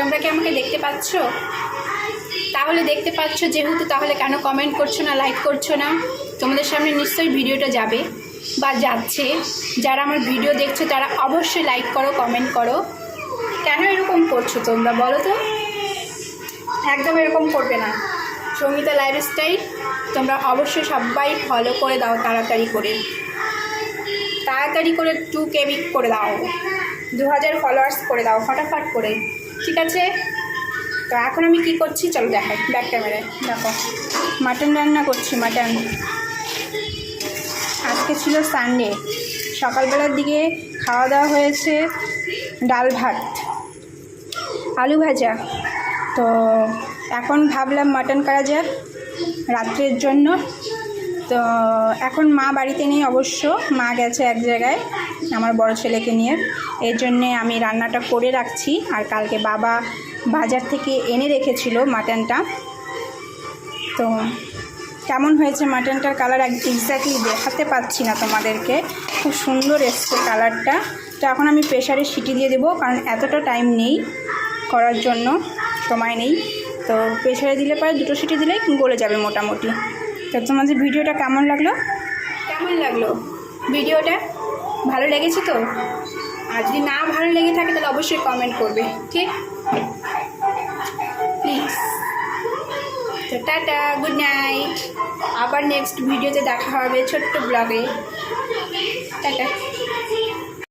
তোমরা কি আমাকে দেখতে পাচ্ছ? তাহলে দেখতে পাচ্ছ যেহেতু, তাহলে কেন কমেন্ট করছ না লাইক করছ না? তোমাদের সামনে নিশ্চয়ই ভিডিওটা যাবে বা যাচ্ছে। যারা আমার ভিডিও দেখছ, তারা অবশ্যই লাইক করো কমেন্ট করো। কেন এরকম করছ তোমরা, বলো তো? একদম এরকম করবে না। সঙ্গীতা লাইফস্টাইল তোমরা অবশ্যই সবাই ফলো করে দাও, তাড়াতাড়ি করে। তাড়াতাড়ি করে টু কেবি করে দাও। দু হাজার ফলোয়ার্স করে দাও, ফটাফট করে। ঠিক আছে? তো এখন আমি কি করছি? চলো দেখাই ব্যাক ক্যামেরায় দেখো মাটন রান্না করছি মাটন আজকে ছিল সানডে সকালবেলার দিকে খাওয়া দাওয়া হয়েছে ডাল ভাত, আলু ভাজা। তো এখন ভাবলাম মাটন করা যাক, রাত্রের জন্য। তো এখন মা বাড়িতে নেই অবশ্য। মা গেছে এক জায়গায় আমার বড় ছেলেকে নিয়ে। এর জন্যে আমি রান্নাটা করে রাখছি। আর কালকে বাবা বাজার থেকে এনে রেখেছিল মাটনটা। তো কেমন হয়েছে মাটনটার কালার এক্স্যাক্টলি দেখাতে পাচ্ছি না তোমাদেরকে। খুব সুন্দর এসছে কালারটা। তো এখন আমি প্রেশারে সিটি দিয়ে দেবো কারণ এতটা টাইম নেই করার জন্য, সময় নেই। তো প্রেশারে দিলে পরে দুটো সিটি দিলেই গলে যাবে মোটামুটি। তো তোমাদের ভিডিওটা কেমন লাগল? কেমন লাগল? ভিডিওটা ভালো লেগেছে তো? আর যদি না ভালো লেগে থাকে তাহলে অবশ্যই কমেন্ট করবে ঠিক প্লিজ তো টাটা গুড নাইট আবার নেক্সট ভিডিওতে দেখা হবে ছোট্ট ব্লগে টাটা।